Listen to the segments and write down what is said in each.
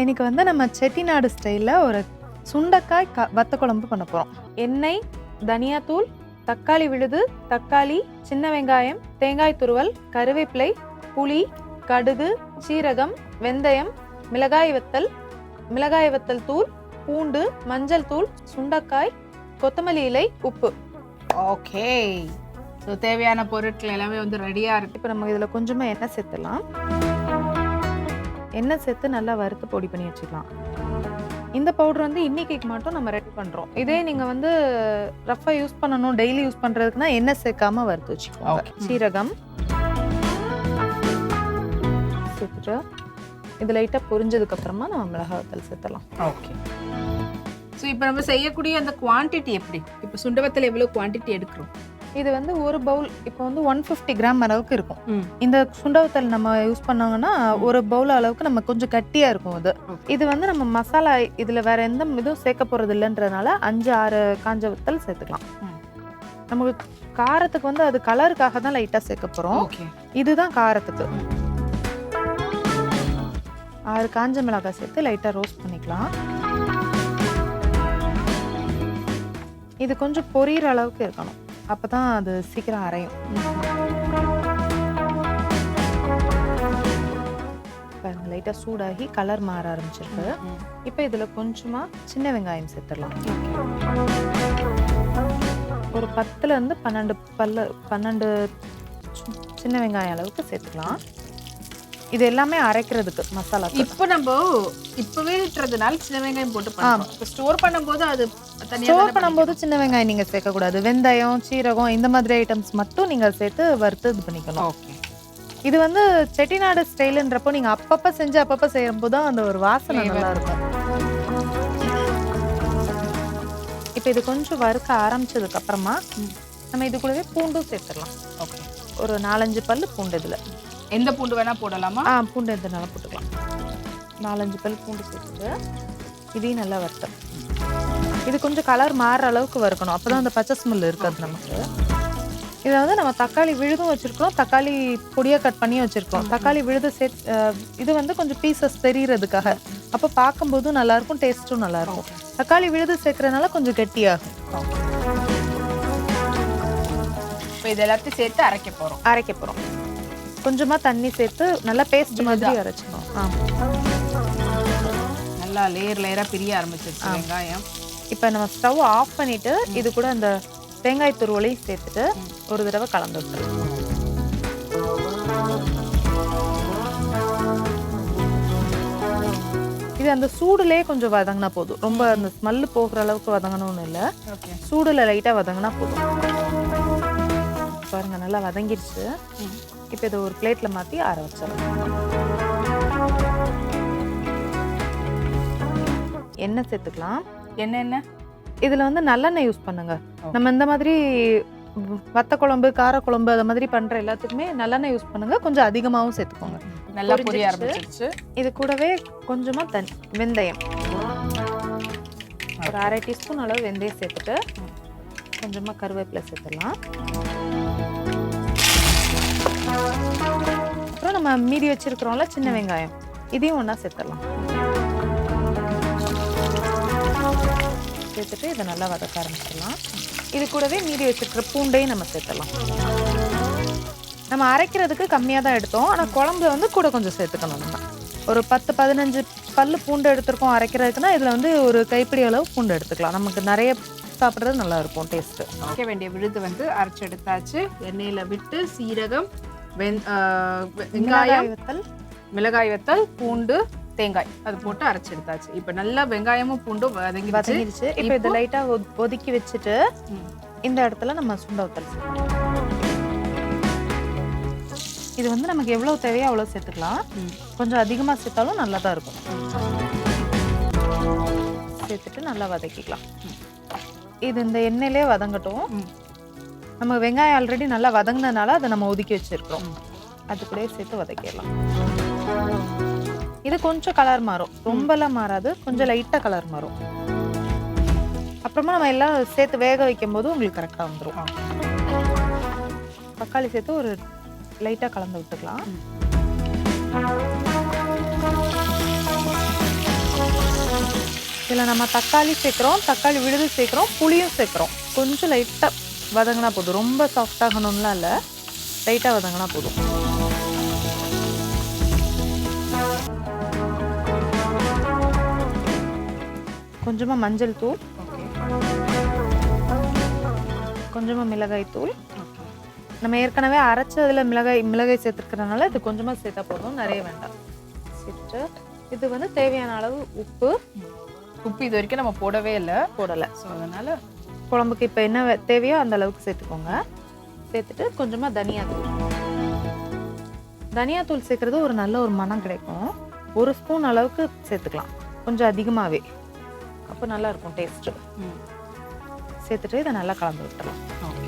இன்னைக்கு வந்து நம்ம செட்டிநாடு ஸ்டைலில் ஒரு சுண்டைக்காய் க வத்த குழம்பு பண்ண போகிறோம் எண்ணெய் தனியாத்தூள் தக்காளி விழுது தக்காளி சின்ன வெங்காயம் தேங்காய் துருவல் கருவேப்பிலை புளி கடுகு சீரகம் வெந்தயம் மிளகாய் வத்தல் மிளகாய் வத்தல் தூள் பூண்டு மஞ்சள் தூள் சுண்டைக்காய் கொத்தமல்லி இலை உப்பு. ஓகே. ஸோ தேவையான பொருட்கள் எல்லாமே வந்து ரெடியா இருக்கு. இப்போ நம்ம இதில் கொஞ்சமாக எண்ணெய் சேர்த்துலாம் எண்ணெய் சேர்த்து நல்லா வறுத்து பொடி பண்ணி வச்சுக்கலாம். இந்த பவுடர் வந்து இன்னைக்கு மட்டும் நம்ம ரெடி பண்ணுறோம் இதே நீங்கள் வந்து ரஃபாக யூஸ் பண்ணணும் டெய்லி யூஸ் பண்ணுறதுக்குன்னா எண்ணெய் சேர்க்காம வறுத்து வச்சுக்கோங்க. சீரகம். சேர்த்துட்டு இது லைட்டாக பொரிஞ்சதுக்கு அப்புறமா நம்ம மிளகாய் வத்தல் சேர்த்தலாம் ஓகே ஸோ இப்போ நம்ம செய்யக்கூடிய அந்த குவாண்டிட்டி எப்படி? இப்போ சுண்டவத்தில் எவ்வளோ குவாண்டிட்டி எடுக்கிறோம்? இது வந்து ஒரு பவுல் இப்போ வந்து ஒன் ஃபிஃப்டி கிராம் அளவுக்கு இருக்கும். இந்த சுண்டவத்தல் நம்ம யூஸ் பண்ணாங்கன்னா ஒரு பவுல் அளவுக்கு நம்ம கொஞ்சம் கட்டியா இருக்கும் அது. இது வந்து நம்ம மசாலா இதுல வேற எந்த இதுவும் சேர்க்க போறது இல்லைன்றதுனால அஞ்சு ஆறு காஞ்ச வத்தல் சேர்த்துக்கலாம். நமக்கு காரத்துக்கு வந்து அது கலருக்காக தான் லைட்டா சேர்க்க போறோம். ஓகே இதுதான் காரத்துக்கு. ஆறு காஞ்ச மிளகாய் சேர்த்து லைட்டா ரோஸ்ட் பண்ணிக்கலாம். இது கொஞ்சம் பொரியிற அளவுக்கு இருக்கணும். அப்பதான் அது சீக்கிரம் அரையும். பாருங்க லைட்டா சூடாகி கலர் மாற ஆரம்பிச்சிருக்கு. இப்போ இதுல கொஞ்சமா சின்ன வெங்காயம் சேர்த்துடலாம். ஒரு பத்துல இருந்து பன்னெண்டு பல்ல பன்னெண்டு சின்ன வெங்காயம் அளவுக்கு சேர்த்துக்கலாம். இது எல்லாமே அரைக்கிறதுக்கு மசாலா இப்போ நம்ம இப்பவே இட்டுறதுனால சின்ன வெங்காயம் போட்டு இப்போ ஸ்டோர் பண்ணும்போது அது ஸ்டோர் பண்ணும்போது சின்ன வெங்காயம் நீங்க சேர்க்கக்கூடாது வெந்தயம் சீரகம் இந்த மாதிரி ஐட்டம்ஸ் மட்டும் நீங்க சேர்த்து வறுத்து இது பண்ணிக்கணும். ஓகே இது வந்து செட்டிநாடு ஸ்டைலுன்றப்போ நீங்க அப்பப்ப செஞ்சு அப்பப்ப செய்யும்போது தான் அந்த ஒரு வாசனை. நல்லா இருக்கும் இப்போ இது கொஞ்சம் வறுக்க ஆரம்பிச்சதுக்கு அப்புறமா. நம்ம இது கூடவே பூண்டும் சேர்த்துடலாம். ஓகே ஒரு நாலஞ்சு பல்லு பூண்டு இதுல. எந்த பூண்டு வேணா போடலாமா? ஆ பூண்டு எதுனாலும் போட்டுக்கலாம். நாலஞ்சு பல் பூண்டு சேர்த்துட்டு இதையும் நல்லா வறுத்தம் இது கொஞ்சம் கலர் மாறுற அளவுக்கு வறுக்கணும். அப்பதான் அந்த பச்சை ஸ்மெல் இருக்காது நமக்கு. இதை வந்து நம்ம தக்காளி விழுதும் வச்சிருக்கோம் தக்காளி பொடியா கட் பண்ணி வச்சிருக்கோம் தக்காளி விழுது சேர்த்து அஹ், இது வந்து கொஞ்சம் பீசஸ் தெரியறதுக்காக. அப்போ பார்க்கும்போதும் நல்லா இருக்கும் டேஸ்ட்டும் நல்லா இருக்கும். தக்காளி விழுது சேர்க்கறதுனால கொஞ்சம் கெட்டியாகும். இப்போ இது எல்லாத்தையும் சேர்த்து அரைக்க போறோம். அரைக்க போறோம். கொஞ்சமா தண்ணி சேர்த்து நல்லா பேஸ்ட் மாதிரி அரைச்சிக்கணும். ஆமா. நல்லா லேயர் லேயரா பிரிய ஆரம்பிச்சிருச்சு வெங்காயம். இப்போ நம்ம ஸ்டவ் ஆஃப் பண்ணிட்டு இது கூட அந்த தேங்காய் துருவலையும் சேர்த்துட்டு ஒரு தடவை கலந்து இது அந்த சூடுலயே கொஞ்சம் வதங்கினா போதும். ரொம்ப அந்த ஸ்மெல்லு போகிற அளவுக்கு வதங்கணும்னு இல்லை. சூடுல லைட்டா வதங்கினா போதும். பாருங்க நல்லா வதங்கிருச்சு. இப்போ இதை ஒரு பிளேட்ல மாத்தி ஆற வச்சிடலாம். எண்ணெய் சேர்த்துக்கலாம். என்ன என்ன இதுல வந்து நல்லெண்ணெய் யூஸ் பண்ணுங்க. நம்ம இந்த மாதிரி வத்த குழம்பு கார குழம்பு அது மாதிரி பண்ற எல்லாத்துக்குமே நல்லெண்ணெய் யூஸ் பண்ணுங்க. கொஞ்சம் அதிகமாகவும் சேர்த்துக்கோங்க. நல்லா பொரிய. ஆரம்பிச்சிருச்சு. இது கூடவே கொஞ்சமா தண்ணி வெந்தயம். ஒரு அரை டீஸ்பூன் அளவு வெந்தயம் சேர்த்துட்டு கொஞ்சமாக கருவேப்பிலை சேர்த்துடலாம். அப்புறம் நம்ம மீதி வச்சிருக்கிறோம்ல சின்ன வெங்காயம் இதையும் ஒன்றா சேர்த்துடலாம். சேர்த்துட்டு இதை நல்லா வதக்க ஆரம்பிச்சிடலாம். இது கூடவே மீதி வச்சுருக்கிற பூண்டையும் நம்ம சேர்த்துடலாம். நம்ம அரைக்கிறதுக்கு கம்மியாக தான் எடுத்தோம். ஆனால் குழம்புல வந்து கூட கொஞ்சம் சேர்த்துக்கணும் நம்ம. ஒரு பத்து பதினஞ்சு பல் பூண்டு எடுத்திருக்கோம் அரைக்கிறதுக்குன்னா இதில் வந்து ஒரு கைப்பிடி அளவு பூண்டு எடுத்துக்கலாம். நமக்கு நிறைய சாப்பிட்றது நல்லா இருக்கும் டேஸ்ட்டு வைக்க வேண்டிய விழுது வந்து அரைச்சு எடுத்தாச்சு எண்ணெயில விட்டு சீரகம் வெந் வெங்காயம் மிளகாய் வத்தல். பூண்டு தேங்காய். அது போட்டு அரைச்சு எடுத்தாச்சு இப்போ நல்லா வெங்காயமும் பூண்டும் வதங்கி வதங்கிடுச்சு. இப்போ இதை லைட்டாக ஒதுக்கி வச்சுட்டு. இந்த இடத்துல நம்ம சுண்ட வத்தல் இது வந்து நமக்கு எவ்வளோ தேவையோ அவ்வளோ சேர்த்துக்கலாம். கொஞ்சம் அதிகமாக சேர்த்தாலும் நல்லா தான் இருக்கும். சேர்த்துட்டு நல்லா வதக்கிக்கலாம். இது இந்த எண்ணெயிலே வதங்கட்டும். நம்ம வெங்காயம் ஆல்ரெடி நல்லா வதங்கினதுனால அதை நம்ம ஒதுக்கி வச்சிருக்கிறோம். ம். அது கூடயே சேர்த்து வதக்கிடலாம். இது கொஞ்சம் கலர் மாறும். ரொம்பலாம் மாறாது. கொஞ்சம் லைட்டாக கலர் மாறும். அப்புறமா நம்ம எல்லாம் சேர்த்து வேக வைக்கும் போது உங்களுக்கு கரெக்டாக வந்துடும் தக்காளி சேர்த்து ஒரு லைட்டாக கலந்து விட்டுக்கலாம். இதில் நம்ம தக்காளி சேர்க்குறோம் தக்காளி விழுது சேர்க்குறோம் புளியும் சேர்க்குறோம். கொஞ்சம் லைட்டாக வதங்கினா போதும். ரொம்ப சாஃப்டாகணும்லாம் இல்லை. லைட்டாக வதங்கினா போதும். கொஞ்சமாக மஞ்சள் தூள். கொஞ்சமாக மிளகாய் தூள். நம்ம ஏற்கனவே அரைச்சதில் மிளகாய் மிளகாய் சேர்த்துருக்கிறதுனால இது கொஞ்சமாக சேர்த்தா போதும். நிறைய வேண்டாம். சேர்த்துட்டு இது வந்து தேவையான அளவு உப்பு. உப்பு இது வரைக்கும் நம்ம போடவே இல்லை. போடலை. ஸோ அதனால குழம்புக்கு இப்போ என்ன தேவையோ அந்த அளவுக்கு சேர்த்துக்கோங்க. சேர்த்துட்டு கொஞ்சமாக தனியாத்தூள். தனியாத்தூள் சேர்க்குறது ஒரு நல்ல ஒரு மனம் கிடைக்கும். ஒரு ஸ்பூன் அளவுக்கு சேர்த்துக்கலாம். கொஞ்சம் அதிகமாகவே அப்போ நல்லா இருக்கும் டேஸ்ட்டு சேர்த்துட்டு இதை நல்லா கலந்து விட்டுறலாம். ஓகே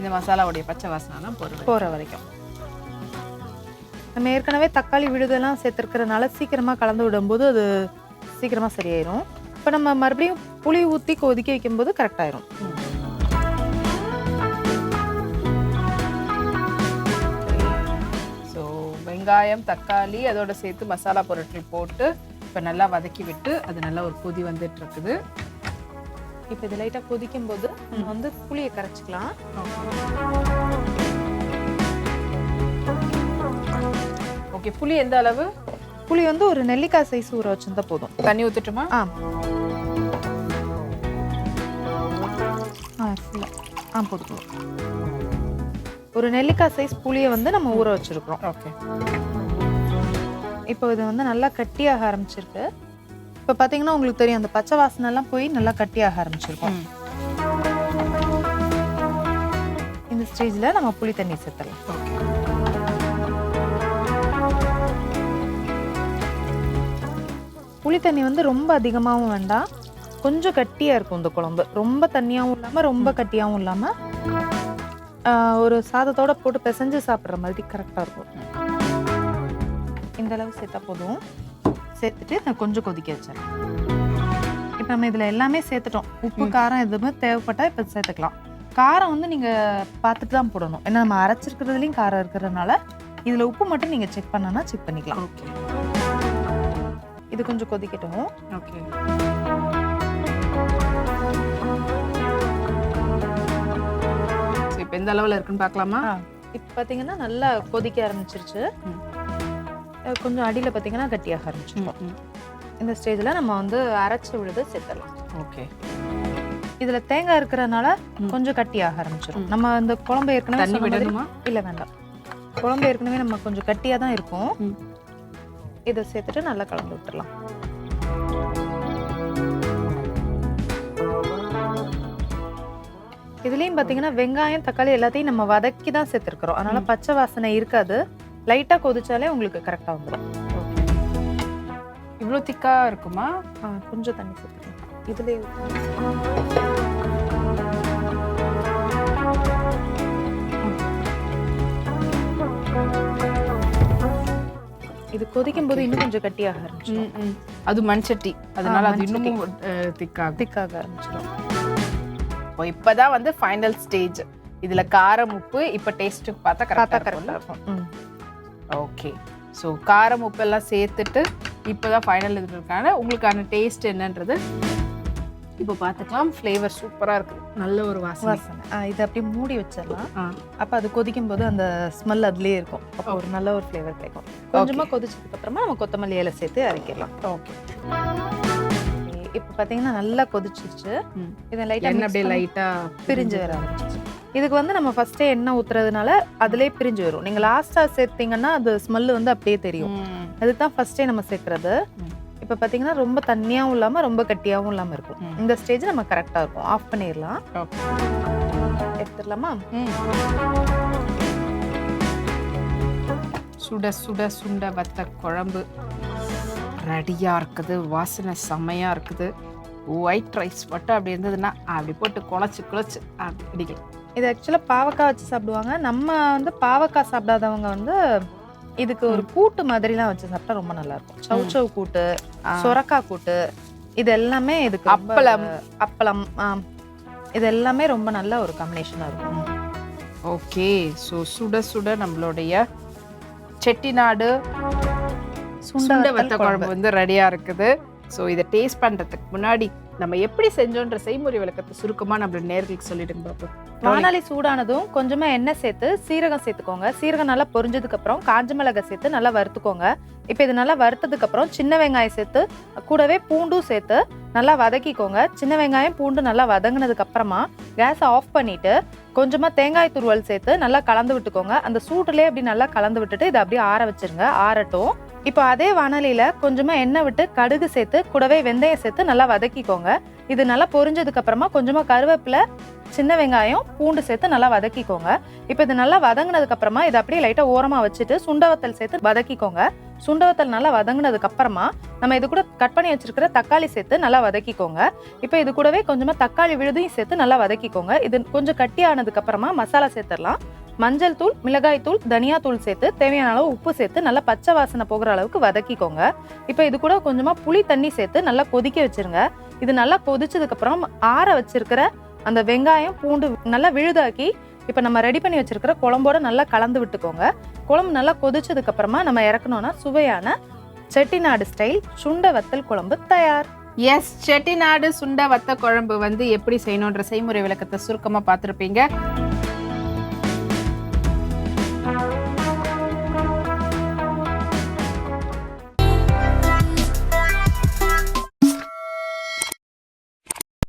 இந்த மசாலாவுடைய பச்சை வாசனைலாம் போடுறது போகிற வரைக்கும். நம்ம ஏற்கனவே தக்காளி விழுதெல்லாம் சேர்த்துருக்கறனால சீக்கிரமாக கலந்து விடும்போது அது சீக்கிரமாக சரியாயிரும். இப்போ நம்ம மறுபடியும் புளி ஊற்றி கொதிக்க வைக்கும்போது கரெக்டாயிரும் ஸோ வெங்காயம் தக்காளி அதோட சேர்த்து மசாலா பொருட்கள் போட்டு இப்போ நல்லா வதக்கி விட்டு அது நல்லா ஒரு கொதி வந்துட்டு இருக்குது இப்போ இது லைட்டாக கொதிக்கும் போது நம்ம வந்து புளியை கரைச்சிக்கலாம். ஓகே புளி எந்த அளவு? புளி வந்து ஒரு நெல்லிக்காய் சைஸ் ஊற வச்சிருந்தா போதும். தண்ணி ஊத்துட்டுமா? ஆ. ஆ ஃபுல்லாக ஆ. போதும் போதும். ஒரு நெல்லிக்காய் சைஸ் புளியை வந்து நம்ம ஊற வச்சிருக்கிறோம். ஓகே. இப்போ இது வந்து நல்லா கட்டியாக ஆரம்பிச்சிருக்கு. இப்போ பார்த்தீங்கன்னா உங்களுக்கு தெரியும் அந்த பச்சை வாசனை எல்லாம் போய் நல்லா கட்டியாக ஆரம்பிச்சிருக்கும். இந்த ஸ்டேஜில் நம்ம புளி தண்ணி சேர்த்துடலாம். புளி தண்ணி வந்து ரொம்ப அதிகமாகவும் வேண்டாம். கொஞ்சம் கட்டியாக இருக்கும் இந்த குழம்பு. ரொம்ப தண்ணியாகவும் இல்லாமல் ரொம்ப கட்டியாகவும் இல்லாமல் ஒரு சாதத்தோட போட்டு பிசைஞ்சு சாப்பிட்ற மாதிரி கரெக்டாக இருக்கும். இந்த அளவு சேர்த்தா போதும். சேர்த்துட்டு நான் கொஞ்சம் கொதிக்க வச்சிடறேன். இப்போ நம்ம இதில் எல்லாமே சேர்த்துட்டோம். உப்பு காரம் எதுவுமே தேவைப்பட்டா இப்போ சேர்த்துக்கலாம். காரம் வந்து நீங்கள் பார்த்துட்டு தான் போடணும். ஏன்னா நம்ம அரைச்சிருக்கிறதுலையும் காரம் இருக்கிறதுனால இதில் உப்பு மட்டும் நீங்கள் செக் பண்ணனா செக் பண்ணிக்கலாம். ஓகே இது கொஞ்சம் கொதிக்கட்டும். ஓகே. இப்போ எந்த அளவில் இருக்குன்னு பார்க்கலாமா? இப்போ பார்த்தீங்கன்னா நல்லா கொதிக்க ஆரம்பிச்சிருச்சு. கொஞ்சம் அடியில் பார்த்தீங்கன்னா கட்டியாக ஆரம்பிச்சிருக்கும். இந்த ஸ்டேஜில் நம்ம வந்து அரைச்சி விழுது சேர்த்துடலாம் ஓகே. இதில் தேங்காய் இருக்கிறதுனால. கொஞ்சம் கட்டியாக ஆரம்பிச்சிடும். நம்ம இந்த குழம்பு ஏற்கனவே தண்ணி விடணுமா? இல்லை வேண்டாம். குழம்பு ஏற்கனவே நம்ம கொஞ்சம் கட்டியாக தான் இருக்கும். இதை சேர்த்துட்டு நல்லா கலந்து விட்டுறலாம் இதுலேயும் பார்த்தீங்கன்னா வெங்காயம் தக்காளி எல்லாத்தையும் நம்ம வதக்கி தான் சேர்த்துருக்குறோம். அதனால. பச்சை வாசனை இருக்காது. லைட்டாக கொதிச்சாலே உங்களுக்கு கரெக்டாக வந்துடும். இவ்வளோ திக்கா இருக்குமா? கொஞ்சம் தண்ணி சேர்த்துக்கலாம். இதுலேயே இது கொதிக்கும் போது இன்னும் கொஞ்சம் கட்டியாக ஆரம்பிச்சிடும். அது மண் சட்டி அதனால அது மண் சட்டி. இன்னும் திக்காகும் திக்காக ஆரம்பிச்சிடும். இப்போ இப்போதான் வந்து ஃபைனல் ஸ்டேஜ் இதுல காரம் உப்பு இப்போ டேஸ்ட்டுக்கு பார்த்தா பார்த்தா கரெக்டாக கரெக்டாக இருக்கும். ஓகே ஸோ காரம் உப்பு எல்லாம் சேர்த்துட்டு இப்போதான் ஃபைனல் இது இருக்காங்க உங்களுக்கான டேஸ்ட் என்னன்றது இப்போ பார்த்துக்கலாம் ஃப்ளேவர் சூப்பராக இருக்குது நல்ல ஒரு வாசனை. வாசனை. இதை அப்படியே மூடி வச்சிடலாம். அப்போ அது கொதிக்கும் போது அந்த ஸ்மெல் அதுலயே இருக்கும். அப்போ ஒரு நல்ல ஒரு ஃப்ளேவர் கிடைக்கும். கொஞ்சமா கொதிச்சதுக்கு அப்புறமா நம்ம கொத்தமல்லி இலை சேர்த்து அரைக்கலாம். ஓகே இப்போ பார்த்தீங்கன்னா நல்லா கொதிச்சிருச்சு. இதை லைட்டாக எண்ணெய் அப்படியே லைட்டாக பிரிஞ்சு வர ஆரம்பிச்சிச்சு இதுக்கு வந்து நம்ம ஃபர்ஸ்டே எண்ணெய் ஊத்துறதுனால அதுலயே பிரிஞ்சு வரும். நீங்க லாஸ்டா சேர்த்தீங்கன்னா அது ஸ்மெல் வந்து அப்படியே தெரியும். அதுக்கு தான் ஃபர்ஸ்டே நம்ம சேர்க்கறது. இப்போ பார்த்தீங்கன்னா ரொம்ப தண்ணியாவும் இல்லாம ரொம்ப கட்டியாவும் இல்லாம இருக்கும். இந்த ஸ்டேஜ் நம்ம கரெக்டா இருக்கும். ஆஃப் பண்ணிடலாம். எடுத்துடலாமா? சுட சுட சுண்ட வத்த குழம்பு. ரெடியா இருக்குது. வாசனை செம்மையா இருக்குது. ஒயிட் ரைஸ் மட்டும் அப்படி இருந்ததுன்னா அப்படி போட்டு குழச்சி குழச்சி அப்படி இது ஆக்சுவலாக பாவக்காய் வச்சு சாப்பிடுவாங்க. நம்ம வந்து பாவக்காய் சாப்பிடாதவங்க வந்து இதுக்கு ஒரு கூட்டு மாதிரிலாம் வச்சு சாப்பிட்டா ரொம்ப நல்லா இருக்கும் சவுச்சவ் கூட்டு ஆ. சொரக்காய் கூட்டு இது எல்லாமே இதுக்கு அப்பளம். அப்பளம். இது எல்லாமே ரொம்ப நல்ல ஒரு காம்பினேஷனாக இருக்கும். ஓகே ஸோ சுட சுட நம்மளுடைய செட்டிநாடு சுண்ட வத்த குழம்பு வந்து ரெடியா இருக்குது. ஸோ இதை டேஸ்ட் பண்ணுறதுக்கு முன்னாடி நம்ம எப்படி செஞ்சோன்ற செய்முறை விளக்கத்தை சுருக்கமாக நம்ம நேர்களுக்கு சொல்லிடுங்க பாப்போம் வானாலி சூடானதும் கொஞ்சமா எண்ணெய் சேர்த்து சீரகம் சேர்த்துக்கோங்க. சீரகம் நல்லா பொரிஞ்சதுக்கு அப்புறம் காஞ்ச மிளகாய் சேர்த்து நல்லா வறுத்துக்கோங்க. இப்போ இது நல்லா வறுத்ததுக்கு அப்புறம் சின்ன வெங்காயம் சேர்த்து கூடவே பூண்டும் சேர்த்து நல்லா வதக்கிக்கோங்க. சின்ன வெங்காயம் பூண்டு நல்லா வதங்கினதுக்கு அப்புறமா கேஸை ஆஃப் பண்ணிட்டு கொஞ்சமா தேங்காய் துருவல் சேர்த்து நல்லா கலந்து விட்டுக்கோங்க. அந்த சூட்டுலேயே அப்படி நல்லா கலந்து விட்டுட்டு இதை அப்படியே ஆற வச்சிருங்க. ஆறட்டும். இப்போ அதே வானலியில் கொஞ்சமாக எண்ணெய் விட்டு கடுகு சேர்த்து கூடவே வெந்தயம் சேர்த்து நல்லா வதக்கிக்கோங்க. இது நல்லா பொரிஞ்சதுக்கு அப்புறமா கொஞ்சமா கருவேப்பிலை சின்ன வெங்காயம் பூண்டு சேர்த்து நல்லா வதக்கிக்கோங்க. இப்போ இது நல்லா வதங்கினதுக்கு அப்புறமா இதை அப்படியே லைட்டாக ஓரமாக வச்சுட்டு சுண்டவத்தல் சேர்த்து வதக்கிக்கோங்க. சுண்டவத்தல் நல்லா வதங்கினதுக்கு அப்புறமா நம்ம இது கூட கட் பண்ணி வச்சிருக்கிற தக்காளி சேர்த்து நல்லா வதக்கிக்கோங்க. இப்போ இது கூடவே கொஞ்சமாக தக்காளி விழுதையும் சேர்த்து நல்லா வதக்கிக்கோங்க. இது கொஞ்சம் கட்டி ஆனதுக்கு அப்புறமா மசாலா சேர்த்துடலாம். மஞ்சள் தூள் மிளகாய் தூள் தனியா தூள் சேர்த்து தேவையான அளவு உப்பு சேர்த்து நல்லா பச்சை வாசனை போகிற அளவுக்கு வதக்கிக்கோங்க. இப்போ இது கூட கொஞ்சமா புளி தண்ணி சேர்த்து நல்லா கொதிக்க வச்சிருங்க. இது நல்லா கொதிச்சதுக்கு அப்புறம் ஆற வச்சிருக்கிற அந்த வெங்காயம் பூண்டு நல்லா விழுதாக்கி இப்போ நம்ம ரெடி பண்ணி வச்சிருக்கிற குழம்போட நல்லா கலந்து விட்டுக்கோங்க. குழம்பு நல்லா கொதிச்சதுக்கு அப்புறமா நம்ம இறக்கணும்னா சுவையான செட்டிநாடு ஸ்டைல் சுண்ட வத்தல் குழம்பு தயார். எஸ் செட்டிநாடு சுண்ட வத்த குழம்பு வந்து எப்படி செய்யணுன்ற செய்முறை விளக்கத்தை சுருக்கமாக பார்த்துருப்பீங்க.